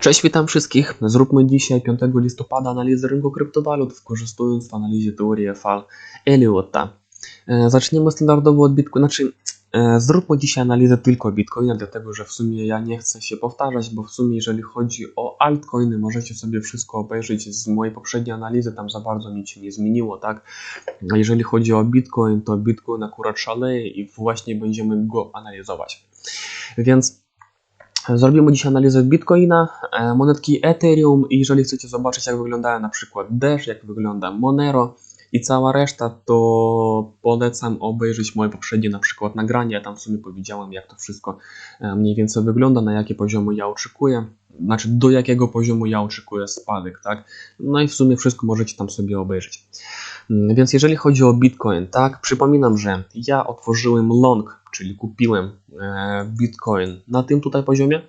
Cześć, witam wszystkich. Zróbmy dzisiaj 5 listopada analizę rynku kryptowalut, wykorzystując w analizie teorię fal Elliotta. E, Zaczniemy standardowo od Bitcoina, znaczy e, zróbmy dzisiaj analizę tylko Bitcoina, dlatego że w sumie ja nie chcę się powtarzać, bo w sumie jeżeli chodzi o altcoiny, możecie sobie wszystko obejrzeć z mojej poprzedniej analizy, tam za bardzo nic się nie zmieniło, tak? A jeżeli chodzi o Bitcoin, to Bitcoin akurat szaleje i właśnie będziemy go analizować. Więc Zrobimy dzisiaj analizę Bitcoina, e, monetki Ethereum i jeżeli chcecie zobaczyć jak wyglądają na przykład Dash, jak wygląda Monero i cała reszta, to polecam obejrzeć moje poprzednie na przykład nagranie. Ja tam w sumie powiedziałem jak to wszystko e, mniej więcej wygląda, na jakie poziomy ja oczekuję, znaczy do jakiego poziomu ja oczekuję spadek, tak? No i w sumie wszystko możecie tam sobie obejrzeć. Mm, Więc jeżeli chodzi o Bitcoin, tak, przypominam, że ja otworzyłem long, czyli kupiłem e, Bitcoin na tym tutaj poziomie.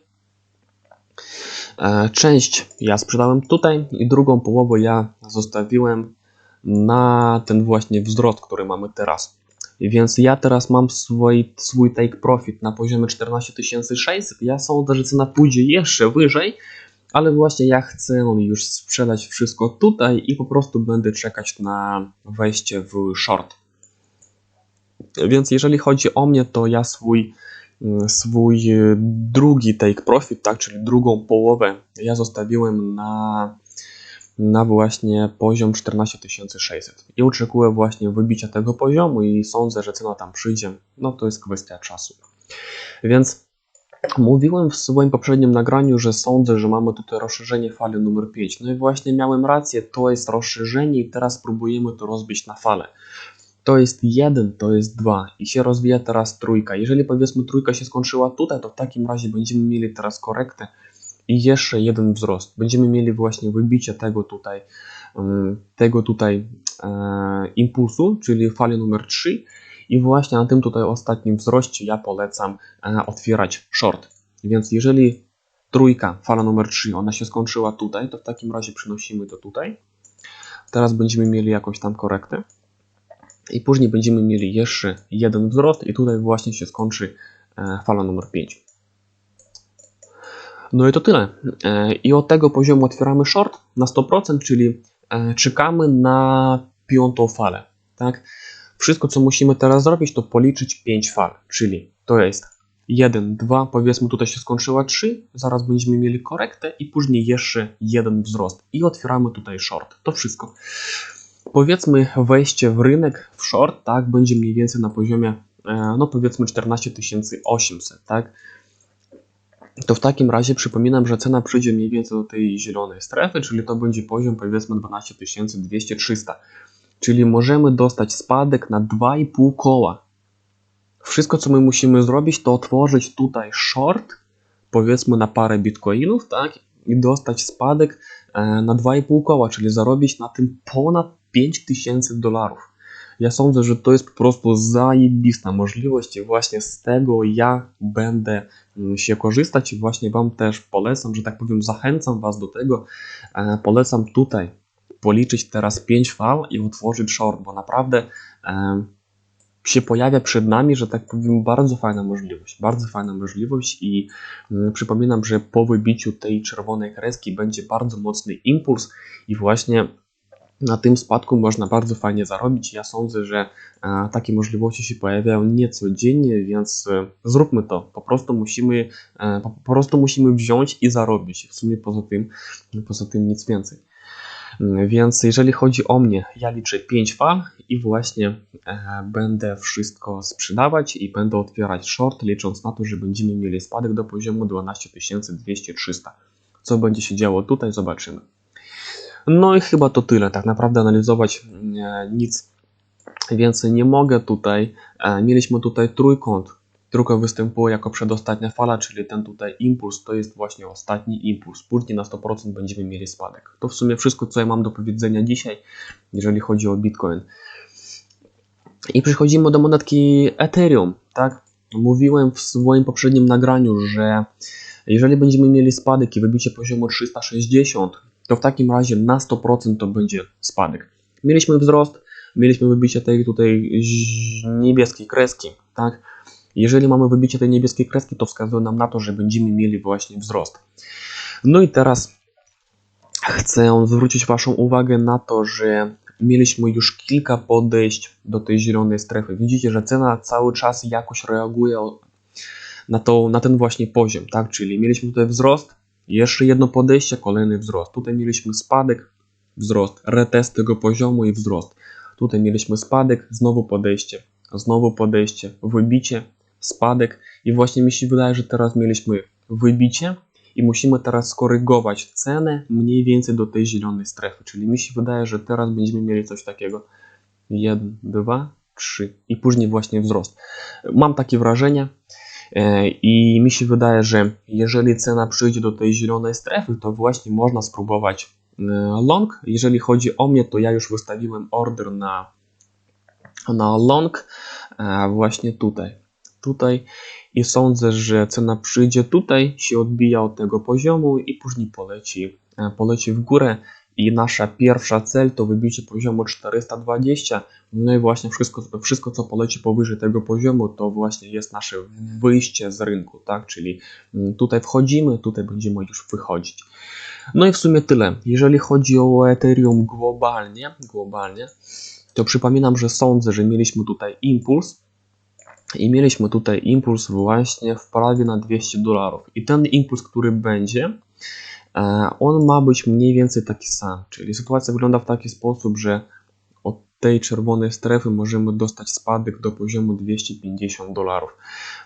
E, Część ja sprzedałem tutaj i drugą połowę ja zostawiłem na ten właśnie wzrost, który mamy teraz. Więc ja teraz mam swój, swój take profit na poziomie 14600. Ja sądzę, że cena pójdzie jeszcze wyżej, ale właśnie ja chcę już sprzedać wszystko tutaj i po prostu będę czekać na wejście w short. Więc jeżeli chodzi o mnie, to ja swój, mm, swój e, drugi take profit, tak, czyli drugą połowę, ja zostawiłem na, na właśnie poziom 14600 i oczekuję właśnie wybicia tego poziomu i sądzę, że cena tam przyjdzie. No to jest kwestia czasu. Więc Mówiłem w swoim poprzednim nagraniu, że sądzę, że mamy tutaj rozszerzenie fali numer 5. No i właśnie miałem rację, to jest rozszerzenie i teraz próbujemy to rozbić na falę. To jest 1, to jest 2 i się rozwija teraz trójka. Jeżeli powiedzmy trójka się skończyła tutaj, to w takim razie będziemy mieli teraz korektę i jeszcze jeden wzrost. Będziemy mieli właśnie wybicie tego tutaj, tego tutaj e, impulsu, czyli fali numer 3 i właśnie na tym tutaj ostatnim wzroście ja polecam e, otwierać short. Więc jeżeli trójka, fala numer 3, ona się skończyła tutaj, to w takim razie przenosimy to tutaj. Teraz będziemy mieli jakąś tam korektę. I później będziemy mieli jeszcze jeden wzrost i tutaj właśnie się skończy e, fala numer 5. No i to tyle. E, I od tego poziomu otwieramy short na 100%, czyli czekamy na piątą falę. Tak? Wszystko, co musimy teraz zrobić, to policzyć 5 fal, czyli to jest 1, 2, powiedzmy tutaj się skończyła 3, zaraz będziemy mieli korektę i później jeszcze jeden wzrost i otwieramy tutaj short. To wszystko. Powiedzmy wejście w rynek, w short, tak, będzie mniej więcej na poziomie, e, no powiedzmy 14 800, tak. To w takim razie przypominam, że cena przyjdzie mniej więcej do tej zielonej strefy, czyli to będzie poziom powiedzmy 12 200-300. Czyli możemy dostać spadek na 2,5 koła. Wszystko, co my musimy zrobić, to otworzyć tutaj short, powiedzmy na parę bitcoinów, tak? I dostać spadek e, na 2,5 koła, czyli zarobić na tym ponad 5000 dolarów. Ja sądzę, że to jest po prostu zajebista możliwość i właśnie z tego ja będę mm, się korzystać i właśnie Wam też polecam, że tak powiem, zachęcam Was do tego. E, Polecam tutaj policzyć teraz 5 fal i utworzyć short, bo naprawdę się pojawia przed nami, że tak powiem, bardzo fajna możliwość. Bardzo fajna możliwość i mm, przypominam, że po wybiciu tej czerwonej kreski będzie bardzo mocny impuls i właśnie na tym spadku można bardzo fajnie zarobić. Ja sądzę, że e, takie możliwości się pojawiają niecodziennie, więc e, zróbmy to. Po prostu musimy, e, po prostu musimy wziąć i zarobić. W sumie poza tym, poza tym nic więcej. Więc jeżeli chodzi o mnie, ja liczę 5 fal i właśnie e, będę wszystko sprzedawać i będę otwierać short, licząc na to, że będziemy mieli spadek do poziomu 12 200-300. Co będzie się działo tutaj, zobaczymy. No i chyba to tyle. Tak naprawdę analizować e, nic więcej nie mogę tutaj. E, mieliśmy tutaj trójkąt. Trójka występuje jako przedostatnia fala, czyli ten tutaj impuls to jest właśnie ostatni impuls. Później na 100% będziemy mieli spadek. To w sumie wszystko, co ja mam do powiedzenia dzisiaj, jeżeli chodzi o Bitcoin. I przechodzimy do monetki Ethereum, tak? Mówiłem w swoim poprzednim nagraniu, że jeżeli będziemy mieli spadek i wybicie poziomu 360, to w takim razie na 100% to będzie spadek. Mieliśmy wzrost, mieliśmy wybicie tej tutaj niebieskiej kreski, tak? Jeżeli mamy wybicie tej niebieskiej kreski, to wskazuje nam na to, że będziemy mieli właśnie wzrost. No i teraz chcę zwrócić Waszą uwagę na to, że mieliśmy już kilka podejść do tej zielonej strefy. Widzicie, że cena cały czas jakoś reaguje na, to, na ten właśnie poziom, tak? Czyli mieliśmy tutaj wzrost, jeszcze jedno podejście, kolejny wzrost. Tutaj mieliśmy spadek, wzrost, retest tego poziomu i wzrost. Tutaj mieliśmy spadek, znowu podejście, znowu podejście, wybicie, spadek i właśnie mi się wydaje, że teraz mieliśmy wybicie i musimy teraz skorygować cenę mniej więcej do tej zielonej strefy. Czyli mi się wydaje, że teraz będziemy mieli coś takiego 1, 2, 3 i później właśnie wzrost. Mam takie wrażenie e, i mi się wydaje, że jeżeli cena przyjdzie do tej zielonej strefy, to właśnie można spróbować e, long. Jeżeli chodzi o mnie, to ja już wystawiłem order na, na long e, właśnie tutaj. Tutaj i sądzę, że cena przyjdzie tutaj, się odbija od tego poziomu i później poleci, e, poleci w górę. I nasza pierwsza cel to wybicie poziomu 420. No i właśnie wszystko, wszystko co poleci powyżej tego poziomu, to właśnie jest nasze wyjście z rynku, tak? Czyli mm, tutaj wchodzimy, tutaj będziemy już wychodzić. No i w sumie tyle. Jeżeli chodzi o Ethereum globalnie, globalnie, to przypominam, że sądzę, że mieliśmy tutaj impuls i mieliśmy tutaj impuls właśnie w prawie na 200 dolarów. I ten impuls, który będzie, e, on ma być mniej więcej taki sam. Czyli sytuacja wygląda w taki sposób, że od tej czerwonej strefy możemy dostać spadek do poziomu 250 dolarów.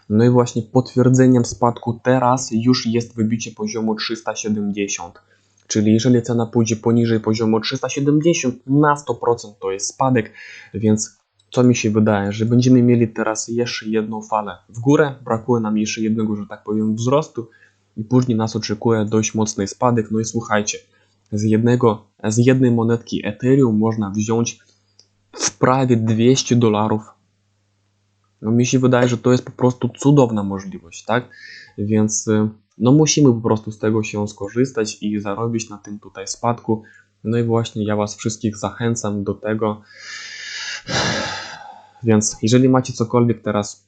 No i właśnie potwierdzeniem spadku teraz już jest wybicie poziomu 370. Czyli jeżeli cena pójdzie poniżej poziomu 370, na 100% to jest spadek, więc co mi się wydaje, że będziemy mieli teraz jeszcze jedną falę w górę, brakuje nam jeszcze jednego, że tak powiem, wzrostu i później nas oczekuje dość mocny spadek. No i słuchajcie, z, jednego, z jednej monetki Ethereum można wziąć w prawie 200 dolarów. No mi się wydaje, że to jest po prostu cudowna możliwość, tak? Więc y, no musimy po prostu z tego się skorzystać i zarobić na tym tutaj spadku. No i właśnie ja Was wszystkich zachęcam do tego. Więc jeżeli macie cokolwiek teraz,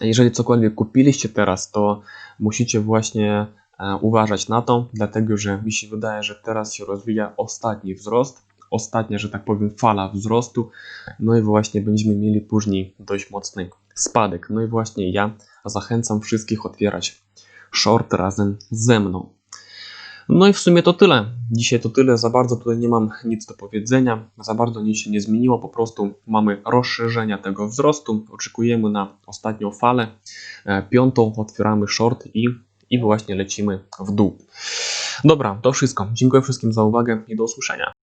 jeżeli cokolwiek kupiliście teraz, to musicie właśnie e, uważać na to, dlatego że mi się wydaje, że teraz się rozwija ostatni wzrost, ostatnia, że tak powiem, fala wzrostu, no i właśnie będziemy mieli później dość mocny spadek. No i właśnie ja zachęcam wszystkich otwierać short razem ze mną. No i w sumie to tyle. Dzisiaj to tyle. Za bardzo tutaj nie mam nic do powiedzenia. Za bardzo nic się nie zmieniło. Po prostu mamy rozszerzenia tego wzrostu. Oczekujemy na ostatnią falę. E, Piątą otwieramy short i, i właśnie lecimy w dół. Dobra, to wszystko. Dziękuję wszystkim za uwagę i do usłyszenia.